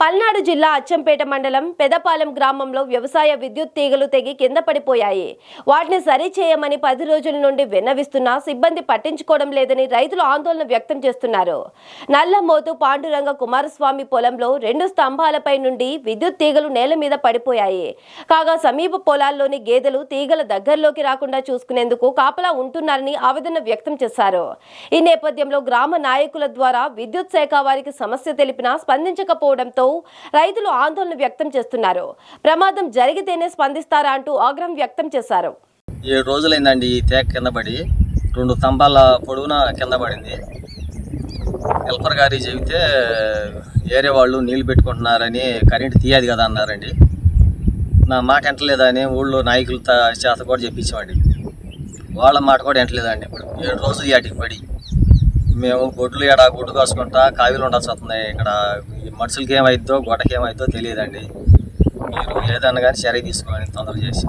పల్నాడు జిల్లా అచ్చంపేట మండలం పెదపాలెం గ్రామంలో వ్యవసాయ విద్యుత్ తీగలు తెగి కింద పడిపోయాయి. వాటిని సరిచేయమని పది రోజుల నుండి విన్నవిస్తున్నా సిబ్బంది పట్టించుకోవడం లేదని రైతులు ఆందోళన వ్యక్తం చేస్తున్నారు. నల్లమోతు పాండురంగ కుమారస్వామి పొలంలో రెండు స్తంభాలపై నుండి విద్యుత్ తీగలు నేల మీద పడిపోయాయి. కాగా సమీప పొలాల్లోని గేదెలు తీగల దగ్గరలోకి రాకుండా చూసుకునేందుకు కాపలా ఉంటున్నారని ఆవేదన వ్యక్తం చేశారు. ఈ నేపథ్యంలో గ్రామ నాయకుల ద్వారా విద్యుత్ శాఖ వారికి సమస్య తెలిపినా స్పందించకపోవడంతో రైతులు ఆందోళన వ్యక్తం చేస్తున్నారు. ప్రమాదం జరిగితేనే స్పందిస్తారా అంటూ ఆగ్రహం వ్యక్తం చేశారు. ఏడు రోజులైందండి ఈ తేక కింద పడి. రెండు స్తంభాల పొడవున కింద పడింది. హెల్పర్ గారి చెబితే ఏరే వాళ్ళు నీళ్ళు పెట్టుకుంటున్నారని కరెంట్ తీయదు కదా అన్నారండి. నా మాట ఎంటలేదని ఊళ్ళో నాయకుల త- చేత కూడా చెప్పించామండి వాళ్ళ మాట కూడా ఎంటలేదండి ఇప్పుడు ఏడు రోజులు వాటికి పడి. మేము గొడ్లు ఎడ గుడ్డు కాసుకుంటా కావిలు ఉండాల్సి వస్తున్నాయి ఇక్కడ ఈ మనుషులకి ఏమైద్దో గొడకి ఏమైద్దో తెలియదండి. మీరు ఏదన్నా కానీ చర్య తీసుకోండి తొందర చేసి.